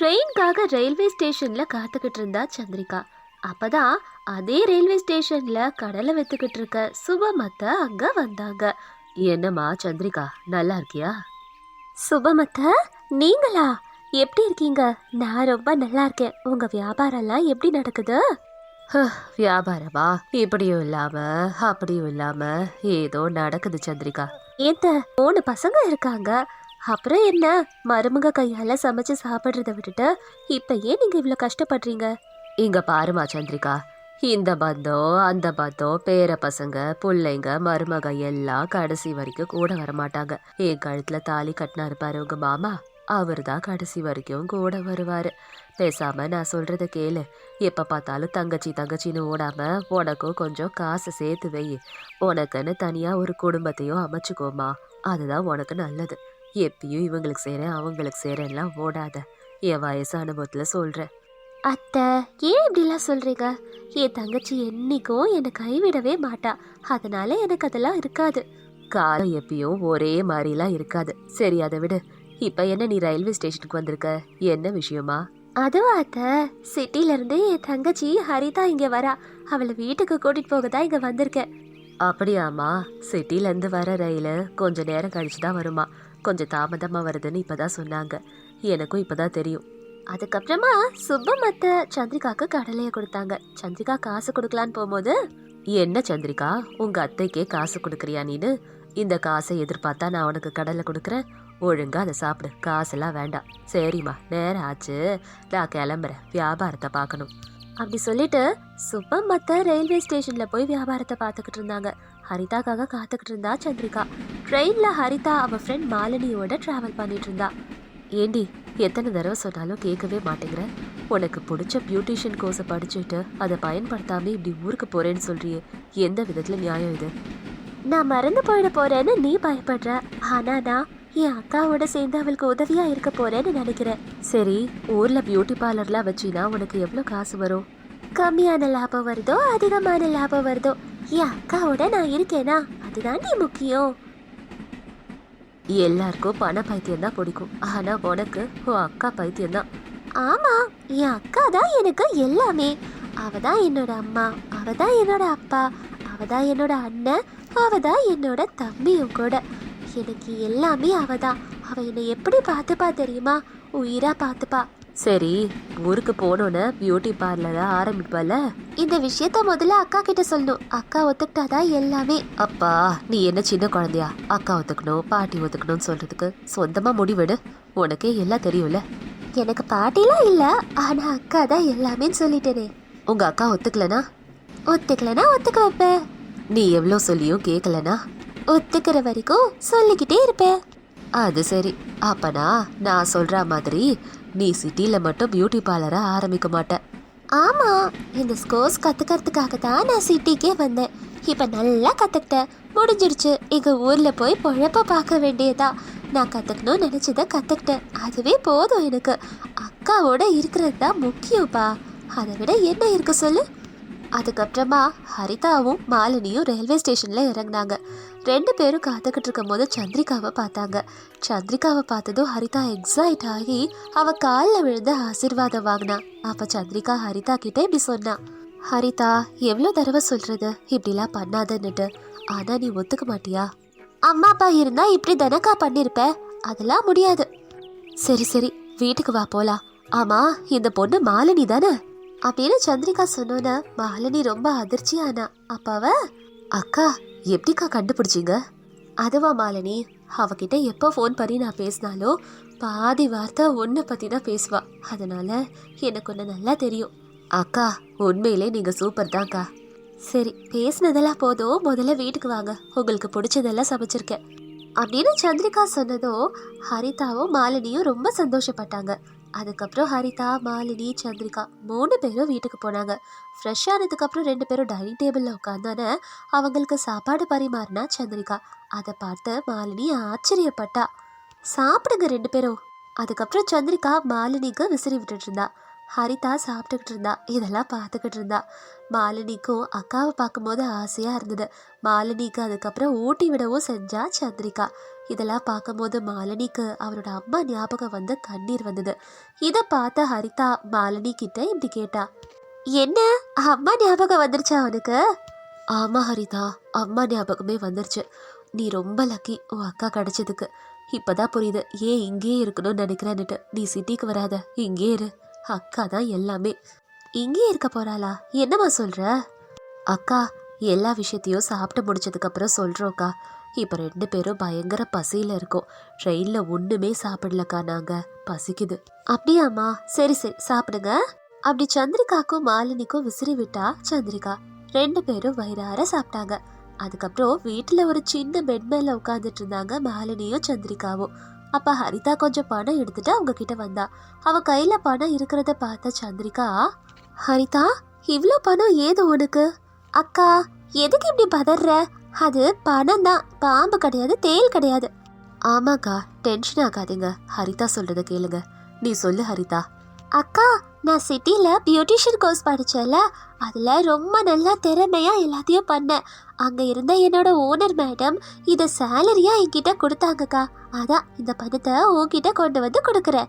ட்ரெயின்காக railway ஸ்டேஷன்ல காத்துக்கிட்டு இருந்தா சந்திரிகா. அப்பதான் அதே ரயில்வே ஸ்டேஷன்ல கடலை வித்துக்கிட்டு இருக்க சுபமத்த அங்க வந்தாங்க. என்னம்மா சந்திரிகா நல்லா இருக்கியா? சுபமத்த நீங்களா? எப்படி இருக்கீங்க? நான் ரொம்ப நல்லா இருக்கேன். உங்க வியாபாரம்லாம் எப்படி நடக்குது? வியாபாரமா? இப்படியும் இல்லாம அப்படியும் இல்லாம ஏதோ நடக்குது சந்திரிகா. ஏத்த மூணு பசங்க இருக்காங்க. அப்புறம் என்ன? மருமக கையால சமைச்சு சாப்பிடுறத விட்டுட்டு இப்ப ஏன் நீங்க இவ்வளவு கஷ்டப்படுறீங்க? இங்க பாருமா சந்திரிகா. இந்த பந்தம் அந்த பந்தம் பேர பசங்க பிள்ளைங்க மருமக எல்லாம் கடைசி வரைக்கும் கூட வரமாட்டாங்க என் கழுத்துல தாலி கட்டினா இருப்பாரு உங்க மாமா. அவர் தான் கடைசி வரைக்கும் கூட வருவாரு. பேசாம நான் சொல்றத கேளு. எப்ப பார்த்தாலும் தங்கச்சி தங்கச்சின்னு ஓடாம உனக்கும் கொஞ்சம் காசு சேர்த்து வை. உனக்குன்னு தனியா ஒரு குடும்பத்தையும் அமைச்சுக்கோமா. அதுதான் உனக்கு நல்லது. எப்பயும் இவங்களுக்கு சேரேன் அவங்களுக்கு சேரேன்லாம் ஓடாத. என் வயசு அனுபவத்துல சொல்றேன் அத்தை ஏன் இப்படிலாம் சொல்றீங்க? என் தங்கச்சி என்னைக்கும் என்னை கைவிடவே மாட்டா. அதனால எனக்கு அதெல்லாம் இருக்காது. காலம் எப்பயும் ஒரே மாதிரிலாம் இருக்காது. சரி அதை விடு. இப்ப என்ன நீ ரயில்வே ஸ்டேஷனுக்கு வந்திருக்க? என்ன விஷயமா? அதுவா அத்தை சிட்டில இருந்து என் தங்கச்சி ஹரிதா இங்க வரா. அவளை வீட்டுக்கு கூட்டிட்டு போக தான் இங்க வந்திருக்கேன். அப்படியாம்மா. சிட்டில இருந்து வர ரயில் கொஞ்ச நேரம் கழிச்சு தான் வருமா? கொஞ்சம் தாமதமாக வருதுன்னு இப்போ தான் சொன்னாங்க. எனக்கும் இப்போ தான் தெரியும். அதுக்கப்புறமா சுப்பமத்த சந்திரிகாக்கு கடலையை கொடுத்தாங்க. சந்திரிகா காசு கொடுக்கலான்னு போகும்போது என்ன சந்திரிகா உங்கள் அத்தைக்கே காசு கொடுக்குறியா நீனு? இந்த காசை எதிர்பார்த்தா நான் உனக்கு கடலை கொடுக்குறேன். ஒழுங்காக அதை சாப்பிடு. காசெல்லாம் வேண்டாம். சரிம்மா நேரம் ஆச்சு. நான் கிளம்புறேன். வியாபாரத்தை பார்க்கணும். அப்படி சொல்லிட்டு சுப்பமத்த ரயில்வே ஸ்டேஷன்ல போய் வியாபாரத்தை பார்த்துக்கிட்டு இருந்தாங்க. ஹரிதாக்காக காத்துக்கிட்டு இருந்தா சந்திரிகா. ட்ரெயினில் ஹரிதா அவள் ஃப்ரெண்ட் மாலினியோட ட்ராவல் பண்ணிட்டு இருந்தா ஏண்டி எத்தனை தடவை சொன்னாலும் கேட்கவே மாட்டேங்கிற? உனக்கு பிடிச்ச பியூட்டிஷியன் கோர்ஸை படிச்சுட்டு அதை பயன்படுத்தாமல் இப்படி ஊருக்கு போகிறேன்னு சொல்றியே. எந்த விதத்தில் நியாயம் இது? நான் மறந்து போயிட போகிறேன்னு நீ பயப்படுற. ஆனால் நான் என் அக்காவோட சேர்ந்து அவளுக்கு உதவியாக இருக்க போகிறேன்னு நினைக்கிறேன். சரி ஊரில் பியூட்டி பார்லர்லாம் வச்சினா உனக்கு எவ்வளோ காசு வரும்? கம்மியான லாபம் வருதோ அதிகமான லாபம் வருதோ? என் அக்காவோட நான் இருக்கேனா? அதுதான் நீ முக்கியம். எல்லாருக்கும் பண பைத்தியம் தான் பிடிக்கும். ஆனா உனக்கு உன் அக்கா பைத்தியம் தான் ஆமா என் அக்கா தான் எனக்கு எல்லாமே. அவ தான் என்னோட அம்மா அவ தான் என்னோட அப்பா அவ தான் என்னோட அண்ணன் அவ தான் என்னோட தம்பியும் கூட. எனக்கு எல்லாமே அவ தான். அவ என்னை எப்படி பார்த்துப்பா தெரியுமா? உயிரா பார்த்துப்பா. சரி ஊருக்கு போனோன்னு பியூட்டி பார்லரை ஆரம்பிப்பல? இந்த விஷயத்த முதல்ல அக்கா கிட்ட சொல்லணும். அக்கா ஒத்துக்கிட்டாதான் எல்லாமே. அப்பா நீ என்ன சின்ன குழந்தையா? அக்கா ஒத்துக்கணும் பாட்டி ஒத்துக்கணும்னு சொல்றதுக்கு சொந்தமா முடிவெடு. உனக்கே எல்லாம் தெரியும்ல. எனக்கு பாட்டிலாம் இல்ல ஆனா அக்கா தான் எல்லாமேன்னு சொல்லிட்டேனே. உங்க அக்கா ஒத்துக்கலனா? ஒத்துக்கலனா ஒத்துக்க வைப்பேன். நீ எவ்வளோ சொல்லியும் கேட்கலனா ஒத்துக்கிற வரைக்கும் சொல்லிக்கிட்டே இருப்பேன். அது சரி. அப்பனா நான் சொல்ற மாதிரி நீ சிட்டியில் மட்டும் பியூட்டி பார்லரை ஆரம்பிக்க மாட்டேன் ஆமாம் இந்த ஸ்கோர்ஸ் கற்றுக்கிறதுக்காக தான் நான் சிட்டிக்கே வந்தேன். இப்போ நல்லா கற்றுக்கிட்டேன் முடிஞ்சிடுச்சு. எங்கள் ஊரில் போய் பொழப்ப பார்க்க வேண்டியதா. நான் கற்றுக்கணும்னு நினச்சதை கற்றுக்கிட்டேன் அதுவே போதும் எனக்கு. அக்காவோட இருக்கிறது தான் முக்கியம்ப்பா அதை விட என்ன இருக்கு சொல்லு? அதுக்கப்புறமா ஹரிதாவும் மாலினியும் ரயில்வே ஸ்டேஷன்ல இறங்குனாங்க. ரெண்டு பேரும் காத்துக்கிட்டு இருக்கும் போது சந்திரிகாவை பார்த்தாங்க. சந்திரிகாவை பார்த்ததும் ஹரிதா எக்ஸைட் ஆகி அவ காலில் விழுந்து ஆசீர்வாதம் வாங்கினா. அப்ப சந்திரிகா ஹரிதா கிட்ட இப்படி சொன்னா. ஹரிதா எவ்வளோ தடவை சொல்றது? இப்படிலாம் பண்ணாதன்னுட்டு. ஆனா நீ ஒத்துக்க மாட்டியா? அம்மா அப்பா இருந்தா இப்படி தனக்கா பண்ணிருப்ப. அதெல்லாம் முடியாது. சரி சரி. வீட்டுக்கு வா போலாம். ஆமா இந்த பொண்ணு மாலினி தானே? அப்படின்னு சந்திரிகா சொன்னோன்ன மாலினி ரொம்ப அதிர்ச்சியானா அப்பாவ அக்கா எப்படிக்கா கண்டுபிடிச்சிங்க? அதுவா மாலினி அவகிட்ட எப்போ ஃபோன் பண்ணி நான் பேசினாலும் பாதி வார்த்தை ஒன்றை பற்றி தான் பேசுவா. அதனால் எனக்கு ஒன்று நல்லா தெரியும். அக்கா உண்மையிலே நீங்கள் சூப்பர் தான்க்கா. சரி பேசினதெல்லாம் போதும். முதல்ல வீட்டுக்கு வாங்க. உங்களுக்கு பிடிச்சதெல்லாம் சமைச்சிருக்கேன். அப்படின்னு சந்திரிகா சொன்னதோ ஹரிதாவும் மாலினியும் ரொம்ப சந்தோஷப்பட்டாங்க. அதுக்கப்புறம் ஹரிதா மாலினி சந்திரிகா மூணு பேரும் வீட்டுக்கு போனாங்க. ஃப்ரெஷ் ஆனதுக்கப்புறம் ரெண்டு பேரும் டைனிங் டேபிளில் உட்காந்தானே அவங்களுக்கு சாப்பாடு பரிமாறினா சந்திரிகா. அதை பார்த்து மாலினி ஆச்சரியப்பட்டா. சாப்பிடுங்க ரெண்டு பேரும். அதுக்கப்புறம் சந்திரிகா மாலினிக்கு விசிறி விட்டுட்டு இருந்தா. ஹரிதா சாப்பிட்டுக்கிட்டு இருந்தா. இதெல்லாம் பார்த்துக்கிட்டு இருந்தா. மாலினிக்கும் அக்காவை பார்க்கும்போது ஆசையாக இருந்தது. மாலினிக்கு அதுக்கப்புறம் ஊட்டி விடவும் செஞ்சா சந்திரிகா. இதெல்லாம் பார்க்கும்போது மாலினிக்கு அவரோட அம்மா ஞாபகம் வந்து கண்ணீர் வந்தது. இதை பார்த்த ஹரிதா மாலினி கிட்ட இப்படி கேட்டா என்ன? அம்மா ஞாபகம் வந்துருச்சா அவனுக்கு ஆமா ஹரிதா அம்மா ஞாபகமே வந்துருச்சு. நீ ரொம்ப லக்கி உன் அக்கா கிடைச்சதுக்கு. இப்போதான் புரியுது ஏன் இங்கேயே இருக்கணும்னு நினைக்கிறேன்னுட்டு. நீ சிட்டிக்கு வராத இங்கே இரு. அக்கா தான் எல்லாமே. இங்கேயே இருக்க போறாளா? என்னம்மா சொல்ற? அக்கா எல்லா விஷயத்தையும் சாப்பிட்டு முடிச்சதுக்கப்புறம் சொல்கிறோம்க்கா இப்போ ரெண்டு பேரும் பயங்கர பசியில் இருக்கோம். ட்ரெயினில் ஒன்றுமே சாப்பிடலக்கா நாங்கள் பசிக்குது. அப்படியாம்மா சரி சரி சாப்பிடுங்க. அப்படி சந்திரிகாக்கும் மாலினிக்கும் விசிறி விட்டா சந்திரிகா. ரெண்டு பேரும் வயிறார சாப்பிட்டாங்க. அதுக்கப்புறம் வீட்டில் ஒரு சின்ன பெட் மேலே உட்காந்துட்டு இருந்தாங்க மாலினியும் சந்திரிகாவும். அப்ப ஹரிதா கொஞ்சம் பணம் எடுத்துட்டு அவங்க கிட்ட வந்தா. அவ கையில பணம் இருக்கிறத பார்த்த சந்திரிகா ஹரிதா இவ்வளோ பணம் ஏது உனக்கு? அக்கா எதுக்கு இப்படி பதற அது பணம் தான். பாம்பு கிடையாது தேல் கிடையாது. ஆமாக்கா டென்ஷன் ஆகாதீங்க. ஹரிதா சொல்றத கேளுங்க. நீ சொல்லு ஹரிதா. அக்கா நான் சிட்டியில் பியூட்டிஷியன் கோர்ஸ் படித்தேன்ல அதில் ரொம்ப நல்லா திறமையாக எல்லாத்தையும் பண்ணேன். அங்கே இருந்த என்னோட ஓனர் மேடம் இதை சேலரியாக என்கிட்ட கொடுத்தாங்கக்கா. அதான் இந்த பணத்தை உன்கிட்ட கொண்டு வந்து கொடுக்குறேன்.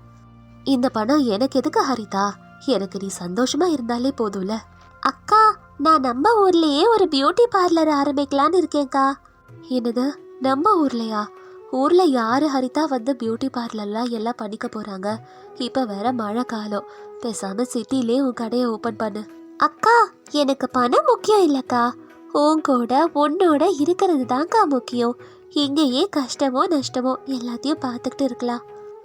இந்த பணம் எனக்கு எதுக்கு ஹரிதா? எனக்கு நீ சந்தோஷமாக இருந்தாலே போதும்ல. அக்கா நான் நம்ம ஊர்லேயே ஒரு பியூட்டி பார்லர் ஆரம்பிக்கலான்னு இருக்கேன்க்கா. என்னது நம்ம ஊர்லையா? ஊரில் யார் ஹரிதா வந்து பியூட்டி பார்லர்லாம் எல்லாம் பண்ணிக்க போகிறாங்க இப்போ வேற மழை காலம். பேசாமல் சிட்டிலே உன் கடையை ஓப்பன் பண்ணு. அக்கா எனக்கு பணம் முக்கியம் இல்லக்கா. உன் கூட உன்னோட இருக்கிறது தான்க்கா முக்கியம். இங்கேயே கஷ்டமோ நஷ்டமோ எல்லாத்தையும் பார்த்துக்கிட்டு இருக்கலாம்.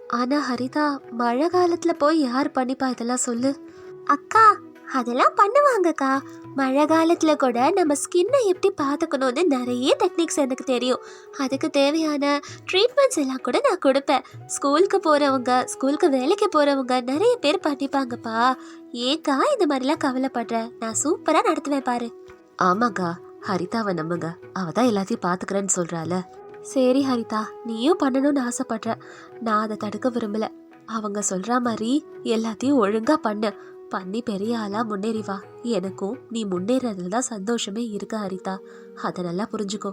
ஆனா ஹரிதா மழை காலத்துல போய் யார் பண்ணிப்பா இதெல்லாம் சொல்லு. அக்கா அதெல்லாம் பண்ணுவாங்கக்கா. மழை காலத்துல கூட நம்ம ஸ்கின்னை எப்படி பார்த்துக்கணும்னு நிறைய டெக்னிக்ஸ் எனக்கு தெரியும். அதுக்கு தேவையான ட்ரீட்மெண்ட்ஸ் எல்லாம் கூட நான் கொடுப்பேன். ஸ்கூலுக்கு போறவங்க ஸ்கூலுக்கு வேலைக்கு போறவங்க நிறைய பேர் பண்ணிப்பாங்கப்பா. ஏக்கா இந்த மாதிரிலாம் கவலைப்படுற? நான் சூப்பரா நடத்துவேன் பாரு. ஆமாக்கா. ஹரிதாவை நம்புங்க. அவ தான் எல்லாத்தையும் பாத்துக்கிறேன்னு சொல்றால சரி ஹரிதா நீயும் பண்ணணும்னு ஆசைப்படுற. நான் அதை தடுக்க விரும்பல. அவங்க சொல்ற மாதிரி எல்லாத்தையும் ஒழுங்கா பண்ணு. பண்ணி பெரிய ஆளாக முன்னேறி வா எனக்கும் நீ முன்னேறதுல தான் சந்தோஷமே இருக்கு ஹரிதா. அதை நல்லா புரிஞ்சுக்கோ.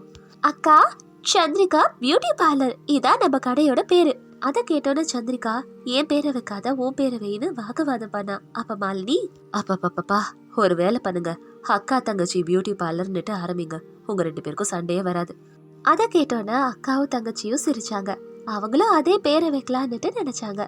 அக்கா சந்திரிகா பியூட்டி பார்லர் இதான் நம்ம கடையோட பேரு. அதை கேட்டோன்னு சந்திரிகா என் பேரை வைக்காத உன் பேரை வைன்னு வாக்குவாதம் பண்ணா. அப்ப மாலினி? அப்பப்பப்பப்பா ஒரு வேலை பண்ணுங்க. அக்கா தங்கச்சி பியூட்டி பார்லர்னுட்டு ஆரம்பிங்க. உங்க ரெண்டு பேருக்கும் சண்டையே வராது. அதை கேட்டோன்னே அக்காவும் தங்கச்சியும் சிரிச்சாங்க. அவங்களும் அதே பேரை வைக்கலான்னுட்டு நினைச்சாங்க.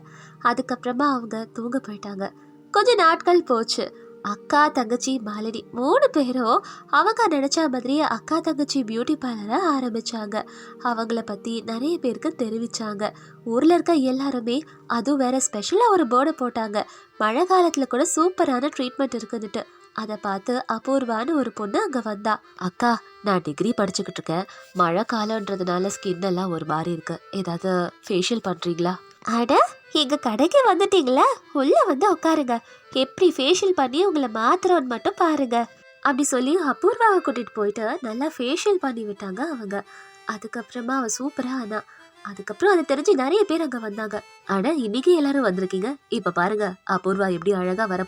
அதுக்கப்புறமா அவங்க தூங்க போயிட்டாங்க. கொஞ்ச நாட்கள் போச்சு. அக்கா தங்கச்சி மாலினி மூணு பேரும் அவங்க நினைச்ச மாதிரி அக்கா தங்கச்சி பியூட்டி பார்லரை ஆரம்பிச்சாங்க. அவங்கள பத்தி நிறைய பேருக்கு தெரிவிச்சாங்க. ஊர்ல இருக்க எல்லாருமே அதுவும் வேற ஸ்பெஷலா ஒரு போர்டை போட்டாங்க. மழை காலத்துல கூட சூப்பரான ட்ரீட்மெண்ட் இருக்குதுட்டு அதை பார்த்து அபூர்வான்னு ஒரு பொண்ணு அங்கே வந்தா. அக்கா நான் டிகிரி படிச்சுக்கிட்டு இருக்கேன். மழை காலன்றதுனால ஸ்கின் எல்லாம் ஒரு மாதிரி இருக்கு. ஏதாவது ஃபேஷியல் பண்ணுறீங்களா அட எங்க கடைக்கு வந்துட்டீங்களா? உள்ள வந்து உட்காருங்க எப்படி ஃபேஷியல் பண்ணி உங்களை மாத்துறோன்னு மட்டும் பாருங்க. அப்படி சொல்லி அபூர்வாவை கூட்டிட்டு போயிட்டு நல்லா ஃபேஷியல் பண்ணி விட்டாங்க அவங்க. அதுக்கப்புறமா அவ சூப்பரா ஆனா. அதுக்கப்புறம் அதை தெரிஞ்சு நிறைய பேர் அங்க வந்தாங்க. ஆனா இன்னைக்கு எல்லாரும் வந்திருக்கீங்க. இப்ப பாருங்க அபூர்வா எப்படி அழகா வர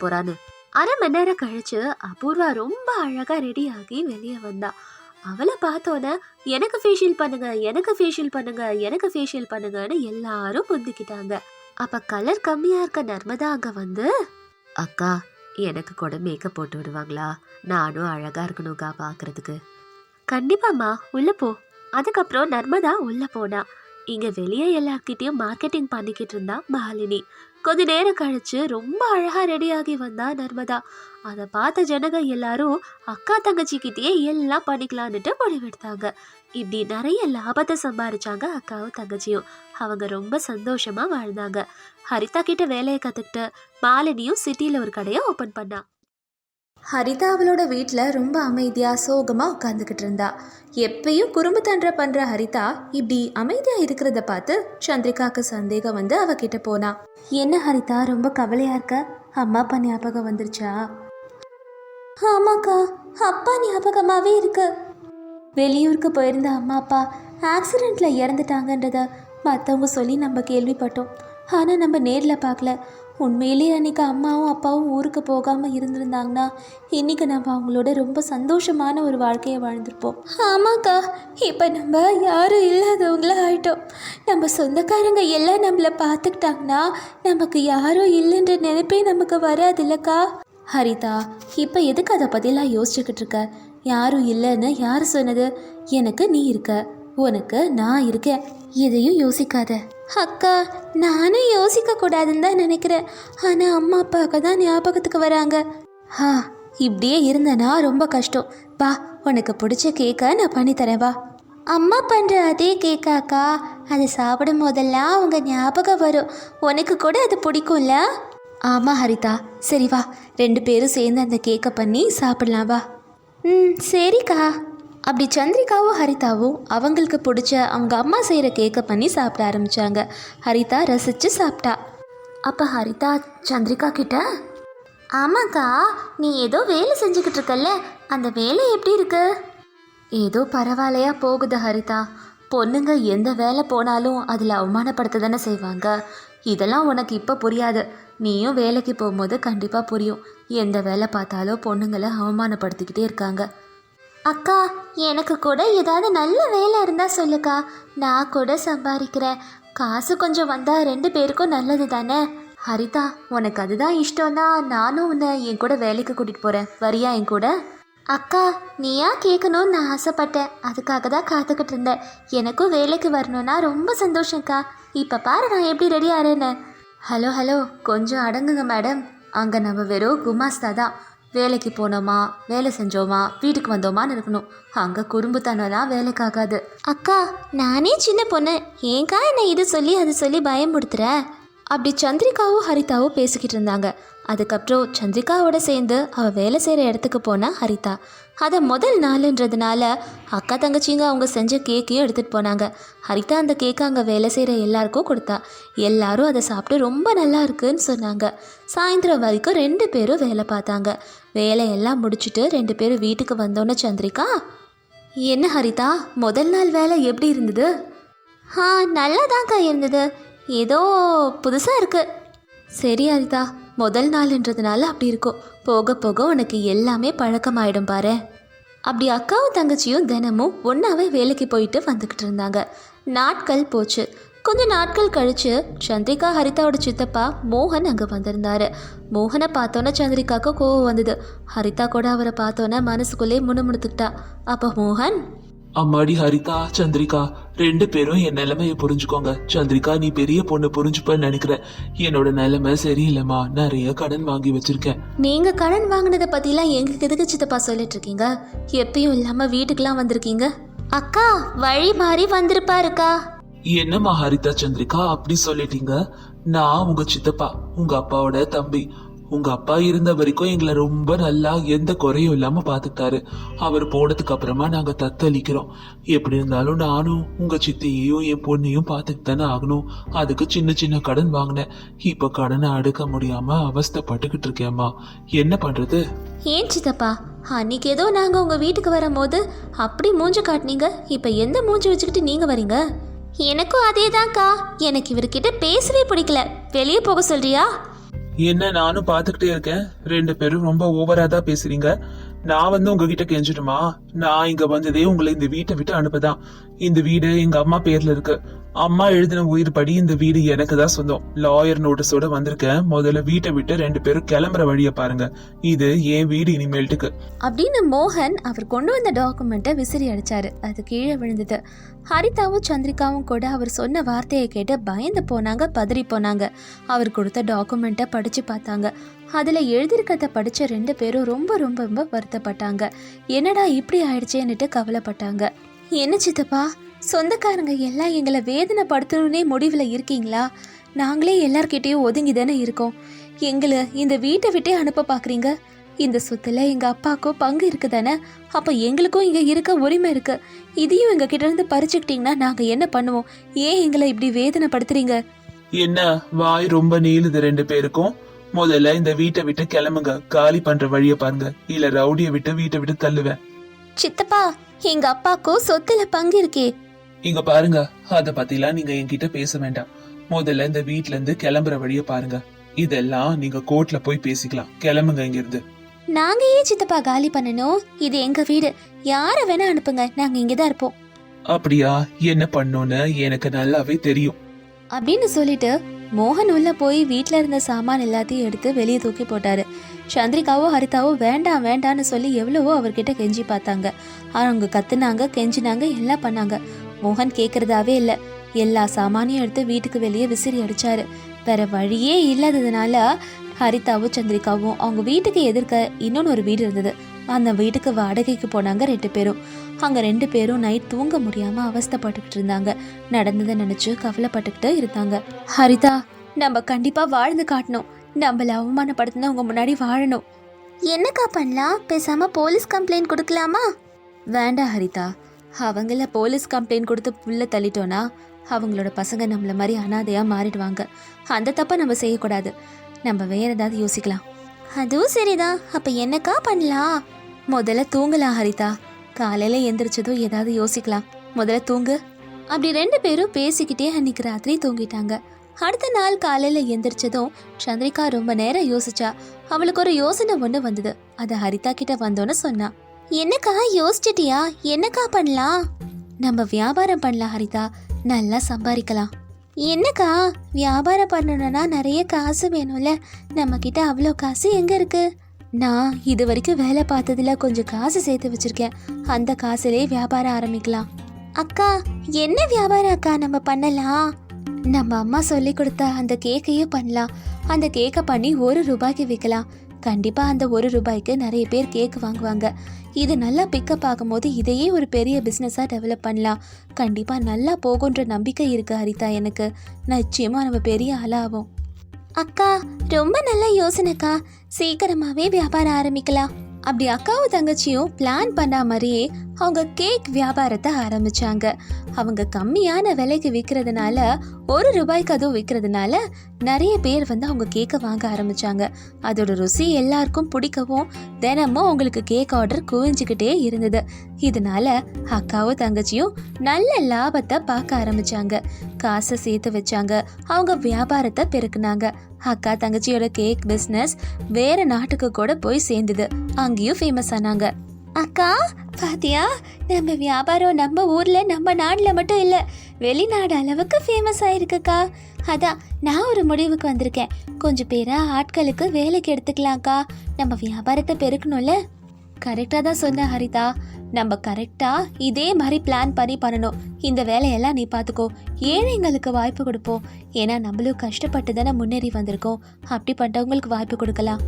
அரை மணி நேரம் கழிச்சு அபூர்வா ரொம்ப அழகா ரெடி ஆகி வெளியே வந்தா. அவளை பார்த்தோன்னே எனக்கு ஃபேஷியல் பண்ணுங்க எனக்கு ஃபேஷியல் பண்ணுங்க எனக்கு ஃபேஷியல் பண்ணுங்கன்னு எல்லாரும் புந்திக்கிட்டாங்க அப்ப கலர் கம்மியா இருக்க நர்மதா அங்க வந்து அக்கா எனக்கு கூட மேக்கப் போட்டு விடுவாங்களா? நானும் அழகா இருக்கணும்க்கா பாக்குறதுக்கு. கண்டிப்பாம்மா உள்ள போ. அதுக்கப்புறம் நர்மதா உள்ள போனா. இங்க வெளியே எல்லார்கிட்டயும் மார்க்கெட்டிங் பண்ணிக்கிட்டு இருந்தா மாலினி. கொஞ்ச நேரம் கழிச்சு ரொம்ப அழகா ரெடியாகி வந்தா நர்மதா. அதை பார்த்த ஜனங்க எல்லாரும் அக்கா தங்கச்சிகிட்டேயே எல்லாம் பண்ணிக்கலான்னுட்டு முடிவெடுத்தாங்க. இப்படி நிறைய லாபத்தை சம்பாரிச்சாங்க அக்காவும் தங்கச்சியும். அவங்க ரொம்ப சந்தோஷமா வாழ்ந்தாங்க. ஹரிதா கிட்ட வேலையை கத்துக்கிட்டு மாலினியும் சிட்டியில ஒரு கடையை ஓபன் பண்ணா. ஹரிதா அவளோட வீட்டில் ரொம்ப அமைதியாக சோகமாக உட்காந்துக்கிட்டு இருந்தா. எப்பயும் குறும்பு தண்டை பண்ணுற ஹரிதா இப்படி அமைதியாக இருக்கிறத பார்த்து சந்திரிகாவுக்கு சந்தேகம் வந்து அவகிட்ட போனா. என்ன ஹரிதா ரொம்ப கவலையாக இருக்க? அம்மா அப்பா ஞாபகம் வந்துருச்சா? ஆமாக்கா அப்பா ஞாபகமாகவே இருக்கு. வெளியூருக்கு போயிருந்த அம்மா அப்பா ஆக்சிடெண்ட்டில் இறந்துட்டாங்கன்றத மற்றவங்க சொல்லி நம்ம கேள்விப்பட்டோம். ஆனால் நம்ம நேரில் பார்க்கல. உண்மையிலேயே அன்னைக்கு அம்மாவும் அப்பாவும் ஊருக்கு போகாமல் இருந்திருந்தாங்கன்னா இன்னைக்கு நம்ம அவங்களோட ரொம்ப சந்தோஷமான ஒரு வாழ்க்கையை வாழ்ந்திருப்போம். ஆமாக்கா இப்போ நம்ம யாரும் இல்லாதவங்களா ஆயிட்டோம். நம்ம சொந்தக்காரங்க எல்லாம் நம்மளை பார்த்துக்கிட்டாங்கன்னா நமக்கு யாரும் இல்லைன்ற நினைப்பே நமக்கு வராதுல்லக்கா? ஹரிதா இப்போ எதுக்கு அதை பற்றிலாம் யோசிச்சுக்கிட்டு இருக்க? யாரும் இல்லைன்னு யார் சொன்னது? எனக்கு நீ இருக்க. உனக்கு நான் இருக்கேன். எதையும் யோசிக்காத. அக்கா நானும் யோசிக்க கூடாதுன்னு தான் நினைக்கிறேன். ஆனால் அம்மா அப்பாவுக்கு தான் ஞாபகத்துக்கு வராங்க. ஆ இப்படியே இருந்தனா ரொம்ப கஷ்டம். வா உனக்கு பிடிச்ச கேக்கை நான் பண்ணித்தரேன் வா. அம்மா பண்ணுற அதே கேக்காக்கா அதை சாப்பிடும் போதெல்லாம் அவங்க ஞாபகம் வரும். உனக்கு கூட அது பிடிக்கும்ல? ஆமாம் ஹரிதா. சரி வா. ரெண்டு பேரும் சேர்ந்து அந்த கேக்கை பண்ணி சாப்பிடலாம் வா. ம் சரிக்கா. அப்படி சந்திரிகாவும் ஹரிதாவும் அவங்களுக்கு பிடிச்ச அவங்க அம்மா செய்கிற கேக்கை பண்ணி சாப்பிட ஆரம்பித்தாங்க ஹரிதா ரசித்து சாப்பிட்டா. அப்போ ஹரிதா சந்திரிகா கிட்ட ஆமாக்கா நீ ஏதோ வேலை செஞ்சுக்கிட்டு இருக்கல்ல அந்த வேலை எப்படி இருக்கு? ஏதோ பரவாயில்லையா போகுது ஹரிதா. பொண்ணுங்க எந்த வேலை போனாலும் அதில் அவமானப்படுத்த தானே செய்வாங்க. இதெல்லாம் உனக்கு இப்போ புரியாது. நீயும் வேலைக்கு போகும்போது கண்டிப்பாக புரியும். எந்த வேலை பார்த்தாலும் பொண்ணுங்களை அவமானப்படுத்திக்கிட்டே இருக்காங்க. அக்கா எனக்கு கூட ஏதாவது நல்ல வேலை இருந்தால் சொல்லுக்கா. நான் கூட சம்பாதிக்கிறேன். காசு கொஞ்சம் வந்தால் ரெண்டு பேருக்கும் நல்லது தானே? ஹரிதா உனக்கு அதுதான் இஷ்டம்னா நானும் உன்னை என் கூட வேலைக்கு கூட்டிகிட்டு போகிறேன் வரியா என் கூட? அக்கா நீயா கேட்கணும்னு நான் ஆசைப்பட்டேன். அதுக்காக தான் காத்துக்கிட்டு இருந்தேன். எனக்கும் வேலைக்கு வரணும்னா ரொம்ப சந்தோஷம்க்கா. இப்போ பாரு நான் எப்படி ரெடி ஆறேன்னு ஹலோ ஹலோ கொஞ்சம் அடங்குங்க மேடம் அங்கே நம்ம வெறும் குமாஸ்தா தான். வேலைக்கு போனோமா வேலை செஞ்சோமா வீட்டுக்கு வந்தோமான்னு இருக்கணும். அங்கே குறும்புத்தனம்லாம் வேலைக்காகாது. அக்கா நானே சின்ன பொண்ணு. ஏங்கா என்னை இது சொல்லி அது சொல்லி பயமுடுத்துற அப்படி சந்திரிகாவும் ஹரிதாவும் பேசிக்கிட்டு இருந்தாங்க. அதுக்கப்புறம் சந்திரிகாவோட சேர்ந்து அவள் வேலை செய்கிற இடத்துக்கு போனால் ஹரிதா. அதை முதல் நாளுன்றதுனால அக்கா தங்கச்சிங்க அவங்க செஞ்ச கேக்கையும் எடுத்துகிட்டு போனாங்க. ஹரிதா அந்த கேக்கை அங்கே வேலை செய்கிற எல்லாருக்கும் கொடுத்தா. எல்லாரும் அதை சாப்பிட்டு ரொம்ப நல்லா இருக்குன்னு சொன்னாங்க. சாயந்தரம் வரைக்கும் ரெண்டு பேரும் வேலை பார்த்தாங்க. வேலையெல்லாம் முடிச்சுட்டு ரெண்டு பேரும் வீட்டுக்கு வந்தோன்னே சந்திரிகா என்ன ஹரிதா முதல் நாள் வேலை எப்படி இருந்தது? ஆ நல்லாதான்க்கா இருந்தது. ஏதோ புதுசாக இருக்குது சரி ஹரிதா முதல் நாள்ன்றதுனால அப்படி இருக்கும். போக போக உனக்கு எல்லாமே பழக்கமாயிடும் பாரு. அப்படி அக்காவும் தங்கச்சியும் தினமும் ஒன்றாவே வேலைக்கு போயிட்டு வந்துக்கிட்டு இருந்தாங்க. நாட்கள் போச்சு. கொஞ்ச நாட்கள் கழிச்சு சந்திரிகா ஹரிதாவோட சித்தப்பா மோகன் அங்கே வந்திருந்தாரு. மோகனை பார்த்தோன்னே சந்திரிகாவுக்கு கோவம் வந்தது. ஹரிதா கூட அவரை பார்த்தோன்னே மனசுக்குள்ளே முணுமுணுத்துக்கிட்டா அப்போ மோகன் அம்மாடி ஹரிதா சந்திரிகா ரெண்டு பேரும் என் நிலைமைய புரிஞ்சுக்கோங்க. சந்திரிகா நீ பெரிய பொண்ணு புரிஞ்சுப்பன்னு நினைக்கிறேன். என்னோட நிலைமை சரியில்லைம்மா. நிறைய கடன் வாங்கி வச்சிருக்கேன். நீங்கள் கடன் வாங்கினதை பற்றிலாம் எங்களுக்கு எதுக்கு சித்தப்பா சொல்லிட்டு இருக்கீங்க? எப்பயும் இல்லாமல் வீட்டுக்கெலாம் வந்திருக்கீங்க? அக்கா வழி மாறி வந்திருப்பாருக்கா? என்னம்மா ஹரிதா சந்திரிகா அப்படி சொல்லிட்டீங்க? நான் உங்க சித்தப்பா உங்க அப்பாவோட தம்பி. உங்க அப்பா இருந்த வரைக்கும் எங்களை ரொம்ப நல்லா எந்த குறையும் இல்லாம பாத்துக்கிட்டாரு. அவர் போனதுக்கு அப்புறமா நாங்க தத்தளிக்கிறோம். எப்படி இருந்தாலும் நானும் உங்க சித்தியையும் என் பொண்ணையும் பாத்துக்கிட்டு தானே ஆகணும். அதுக்கு சின்ன சின்ன கடன் வாங்கினேன். இப்ப கடனை அடுக்க முடியாம அவஸ்தைப்பட்டுக்கிட்டு இருக்கேம்மா. என்ன பண்றது? ஏன் சித்தப்பா? அன்னைக்கு ஏதோ நாங்கள் உங்கள் வீட்டுக்கு வரும்போது அப்படி மூஞ்சி காட்டினீங்க. இப்போ எந்த மூஞ்சி வச்சுக்கிட்டு நீங்கள் வரீங்க? எனக்கும் அதேதான்க்கா. எனக்கு இவர்கிட்ட பேசவே பிடிக்கல. வெளியே போக சொல்றியா? என்ன நானும் பாத்துக்கிட்டே இருக்கேன். ரெண்டு பேரும் ரொம்ப ஓவரா தான் பேசுறீங்க. நான் வந்து உங்ககிட்ட கெஞ்சிடுமா நான் இங்க வந்ததே உங்களை இந்த வீட்டை விட்டு அனுப்பதான். இந்த வீடு எங்க அம்மா பேர்ல இருக்கு. அம்மா எழுதின உயிர் படி இந்த வீடு எனக்கு தான் சொந்தம். லாயர் நோட்டீஸோட வந்திருக்கேன் முதல்ல வீட்டை விட்டு ரெண்டு பேரும் கிளம்புற வழிய பாருங்க. இது என் வீடு இனிமேல்ட்டுக்கு. அப்படின்னு மோகன் அவர் கொண்டு வந்த டாக்குமெண்ட்டை விசிறி அடிச்சாரு. அது கீழே விழுந்தது. ஹரிதாவும் சந்திரிகாவும் கூட அவர் சொன்ன வார்த்தையை கேட்டு பயந்து போனாங்க பதறி போனாங்க. அவர் கொடுத்த டாக்குமெண்ட்டை படித்து பார்த்தாங்க. அதில் எழுதியிருக்கிறத படித்த ரெண்டு பேரும் ரொம்ப ரொம்ப ரொம்ப வருத்தப்பட்டாங்க. என்னடா இப்படி ஆயிடுச்சேன்னுட்டு கவலைப்பட்டாங்க. என்ன சித்தப்பா? சொந்தக்காரங்க எல்லாம் எங்களை வேதனைப்படுத்தணுன்னே முடிவில் இருக்கீங்களா? நாங்களே எல்லார்கிட்டேயும் ஒதுங்கி தானே இருக்கோம். எங்களை இந்த வீட்டை விட்டே அனுப்ப பார்க்குறீங்க இந்த சொத்துல எங்க அப்பாவுக்கும் பங்கு இருக்கு தானே அப்ப எங்களுக்கும் இங்க இருக்க உரிமை இருக்கு. இதையும் எங்க கிட்ட இருந்து பறிச்சுக்கிட்டீங்கன்னா நாங்க என்ன பண்ணுவோம்? ஏன் எங்களை இப்படி வேதனைப்படுத்துறீங்க? என்ன வாய் ரொம்ப நீளுது ரெண்டு பேருக்கும்? முதல்ல இந்த வீட்டை விட்டு கிளம்புங்க. காலி பண்ற வழிய பாருங்க. இல்ல ரவுடிய விட்டு வீட்டை விட்டு தள்ளுவேன். சித்தப்பா எங்க அப்பாவுக்கும் சொத்துல பங்கு இருக்கே. இங்க பாருங்க அத பத்திலாம் நீங்க என்கிட்ட பேச வேண்டாம். முதல்ல இந்த வீட்ல இருந்து கிளம்புற வழிய பாருங்க. இதெல்லாம் நீங்க கோர்ட்ல போய் பேசிக்கலாம். கிளம்புங்க இங்க இருந்து நாங்க ஏன் சித்தப்பா காலி பண்ணணும்? இது எங்க வீடு. யார வேணா அனுப்புங்க. நாங்க இங்க தான் இருப்போம். அப்படியா? என்ன பண்ணோன்னு எனக்கு நல்லாவே தெரியும். அப்படின்னு சொல்லிட்டு மோகன் உள்ள போய் வீட்ல இருந்த சாமான் எல்லாத்தையும் எடுத்து வெளியே தூக்கி போட்டாரு. சந்திரிகாவோ ஹரிதாவோ வேண்டாம் வேண்டான்னு சொல்லி எவ்வளவோ அவர்கிட்ட கெஞ்சி பார்த்தாங்க. அவங்க கத்துனாங்க கெஞ்சினாங்க எல்லாம் பண்ணாங்க. மோகன் கேக்குறதாவே இல்லை. எல்லா சாமானையும் எடுத்து வீட்டுக்கு வெளியே விசிறி அடிச்சாரு. வேற வழியே இல்லாததுனால ஹரிதாவும் சந்திரிகாவும் அவங்க வீட்டுக்கு எதிர்க்க இன்னொன்று ஒரு வீடு இருந்தது. அந்த வீட்டுக்கு வாடகைக்கு போனாங்க ரெண்டு பேரும். அங்க ரெண்டு பேரும் நைட் தூங்க முடியாம அவஸ்தைப்பட்டுக்கிட்டு இருந்தாங்க. நடந்ததை நினைச்சு கவலைப்பட்டுக்கிட்டு இருந்தாங்க. ஹரிதா நம்ம கண்டிப்பா வாழ்ந்து காட்டணும். நம்மள அவமானப்படுத்தினா உங்க முன்னாடி வாழணும். என்னக்கா பண்ணலாம்? பேசாம போலீஸ் கம்ப்ளைண்ட் கொடுக்கலாமா? வேண்டாம் ஹரிதா. அவங்கள போலீஸ் கம்ப்ளைண்ட் கொடுத்து புள்ள தள்ளிட்டோன்னா அவங்களோட பசங்க நம்மளை மாதிரி அனாதையாக மாறிடுவாங்க. அந்த தப்பை நம்ம செய்யக்கூடாது. நம்ம வேற ஏதாவது யோசிக்கலாம். அதுவும் சரிதான். அப்போ என்னக்கா பண்ணலாம்? முதல்ல தூங்கலாம் ஹரிதா. காலையில் எந்திரிச்சதும் ஏதாவது யோசிக்கலாம். முதல்ல தூங்கு. அப்படி ரெண்டு பேரும் பேசிக்கிட்டே அன்னைக்கு ராத்திரி தூங்கிட்டாங்க. அடுத்த நாள் காலையில் எந்திரிச்சதும் சந்திரிகா ரொம்ப நேரம் யோசிச்சா அவளுக்கு ஒரு யோசனை ஒன்று வந்தது. அதை ஹரிதா கிட்ட வந்தோன்னு சொன்னா. என்னக்கா யோசிச்சிட்டியா? என்னக்கா பண்ணலாம்? நம்ம வியாபாரம் பண்ணலாம் ஹரிதா. நல்லா சம்பாதிக்கலாம். என்னக்கா? வியாபாரம் பண்ணணும்னா நிறைய காசு வேணும்ல? நம்ம கிட்ட அவ்வளோ காசு எங்க இருக்கு? நான் இது வரைக்கும் வேலை பார்த்ததுல கொஞ்சம் காசு சேர்த்து வச்சிருக்கேன். அந்த காசுலேயே வியாபாரம் ஆரம்பிக்கலாம். அக்கா என்ன வியாபாரம் அக்கா நம்ம பண்ணலாம்? நம்ம அம்மா சொல்லி கொடுத்த அந்த கேக்கையும் பண்ணலாம். அந்த கேக்கை பண்ணி ஒரு ரூபாய்க்கு விற்கலாம் கண்டிப்பாக அந்த ஒரு ரூபாய்க்கு நிறைய பேர் கேக் வாங்குவாங்க. இது நல்லா பிக்கப் ஆகும்போது இதையே ஒரு பெரிய பிஸ்னஸாக டெவலப் பண்ணலாம். கண்டிப்பாக நல்லா போகுன்ற நம்பிக்கை இருக்குது ஹரிதா எனக்கு. நிச்சயமாக நம்ம பெரிய ஆளாகும் அக்கா ரொம்ப நல்ல யோசனைக்கா. சீக்கிரமாகவே வியாபாரம் ஆரம்பிக்கலாம். அப்படி அக்காவும் தங்கச்சியும் பிளான் பண்ண மாதிரியே அவங்க கேக் வியாபாரத்தை ஆரம்பிச்சாங்க. அவங்க கம்மியான விலைக்கு விற்கிறதுனால ஒரு ரூபாய்க்கு அதுவும் விற்கிறதுனால நிறைய பேர் வந்து அவங்க கேக்கை வாங்க ஆரம்பிச்சாங்க. அதோட ருசி எல்லாருக்கும் பிடிக்கவும் தினமும் அவங்களுக்கு கேக் ஆர்டர் குவிஞ்சுக்கிட்டே இருந்தது. இதனால அக்காவும் தங்கச்சியும் நல்ல லாபத்தை பார்க்க ஆரம்பிச்சாங்க. காசை சேர்த்து வச்சாங்க. அவங்க வியாபாரத்தை பெருக்குனாங்க. அக்கா தங்கச்சியோட கேக் பிஸ்னஸ் வேற நாட்டுக்கு கூட போய் சேர்ந்தது. அங்கேயும் ஃபேமஸ் ஆனாங்க. அக்கா பாத்தியா? நம்ம வியாபாரம் நம்ம ஊர்ல நம்ம நாட்டில் மட்டும் இல்ல வெளிநாடு அளவுக்கு ஃபேமஸ் ஆயிருக்குக்கா. அதான் நான் ஒரு முடிவுக்கு வந்திருக்கேன். கொஞ்சம் பேரை ஆட்களுக்கு வேலைக்கு எடுத்துக்கலாம்க்கா. நம்ம வியாபாரத்தை பெருக்கணும்ல? கரெக்டாக தான் சொன்ன ஹரிதா. நம்ம கரெக்டாக இதே மாதிரி பிளான் பண்ணி பண்ணணும். இந்த வேலையெல்லாம் நீ பார்த்துக்கோ ஏழைங்களுக்கு வாய்ப்பு கொடுப்போம்? ஏன்னா நம்மளும் கஷ்டப்பட்டு தானே முன்னேறி வந்திருக்கோம். அப்படிப்பட்டவங்களுக்கு வாய்ப்பு கொடுக்கலாம்.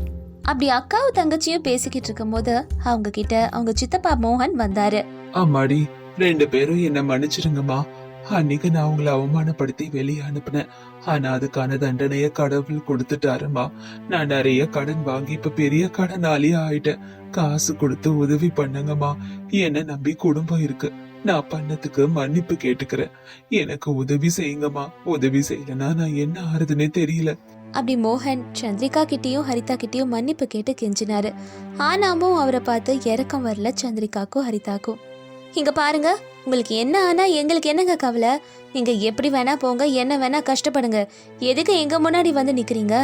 அப்படி அக்காவும் தங்கச்சியும் பேசிக்கிட்டு இருக்கும்போது அவங்க கிட்ட அவங்க சித்தப்பா மோகன் வந்தாரு. அம்மாடி ரெண்டு பேரும் என்ன மன்னிச்சிடுங்கம்மா அன்னைக்கு நான் உங்களை அவமானப்படுத்தி வெளியே அனுப்புனேன். ஆனா அதுக்கான தண்டனைய கடவுள் கொடுத்துட்டாருமா நான் நிறைய கடன் வாங்கி இப்ப பெரிய கடனாளியா ஆயிட்டேன். காசு கொடுத்து உதவி பண்ணுங்கம்மா. என்ன நம்பி குடும்பம் இருக்கு. நான் பண்ணதுக்கு மன்னிப்பு கேட்டுக்கிறேன். எனக்கு உதவி செய்யுங்கம்மா. உதவி செய்யலன்னா நான் என்ன ஆறுதுன்னே தெரியல. அப்படி மோகன் சந்திரிகா கிட்டேயும் ஹரிதா கிட்டேயும் மன்னிப்பு கேட்டு கெஞ்சினாரு. ஆனாமும் அவரை பார்த்து இறக்கம் வரல சந்திரிகாக்கும் ஹரிதாக்கும். இங்க பாருங்க உங்களுக்கு என்ன ஆனா எங்களுக்கு என்னங்க கவலை? நீங்க எப்படி வேணா போங்க என்ன வேணா கஷ்டப்படுங்க. எதுக்கு எங்க முன்னாடி வந்து நிக்கிறீங்க?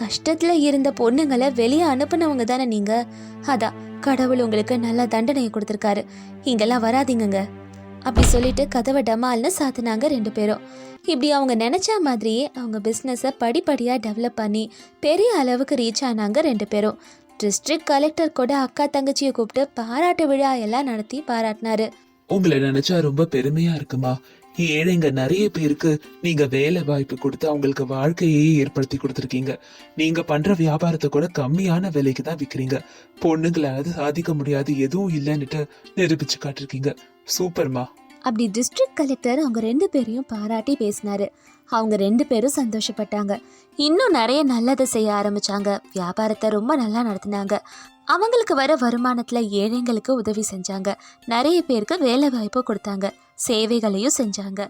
கஷ்டத்துல இருந்த பொண்ணுங்களை வெளியே அனுப்புனவங்க தானே நீங்க? அதான் கடவுள் உங்களுக்கு நல்ல தண்டனையை கொடுத்துருக்காரு. இங்கெல்லாம் வராதீங்கங்க. அப்படி சொல்லிட்டு கதவை டமால்னு சாத்தினாங்க ரெண்டு பேரும். இப்படி அவங்க நினச்ச மாதிரியே அவங்க பிஸ்னஸை படிப்படியாக டெவலப் பண்ணி பெரிய அளவுக்கு ரீச் ஆனாங்க ரெண்டு பேரும். டிஸ்ட்ரிக்ட் கலெக்டர் கூட அக்கா தங்கச்சியை கூப்பிட்டு பாராட்டு விழா எல்லாம் நடத்தி பாராட்டினாரு. உங்களை நினைச்சா ரொம்ப பெருமையா இருக்குமா? ஏழைங்க நிறைய பேருக்கு நீங்க வேலை வாய்ப்பு கொடுத்து அவங்களுக்கு வாழ்க்கையே ஏற்படுத்தி கொடுத்துருக்கீங்க. நீங்க பண்ற வியாபாரத்தை கூட கம்மியான விலைக்கு தான் விக்கிறீங்க பொண்ணுங்களாவது சாதிக்க முடியாது எதுவும் இல்லைன்னுட்டு நிரூபிச்சு காட்டிருக்கீங்க. சூப்பர்மா. அப்படி டிஸ்ட்ரிக்ட் கலெக்டர் அவங்க ரெண்டு பேரையும் பாராட்டி பேசினாரு. அவங்க ரெண்டு பேரும் சந்தோஷப்பட்டாங்க. இன்னும் நிறைய நல்லதை செய்ய ஆரம்பிச்சாங்க. வியாபாரத்தை ரொம்ப நல்லா நடத்தினாங்க. அவங்களுக்கு வர வருமானத்தில் ஏழைங்களுக்கு உதவி செஞ்சாங்க. நிறைய பேருக்கு வேலை வாய்ப்பு கொடுத்தாங்க. சேவைகளையும் செஞ்சாங்க.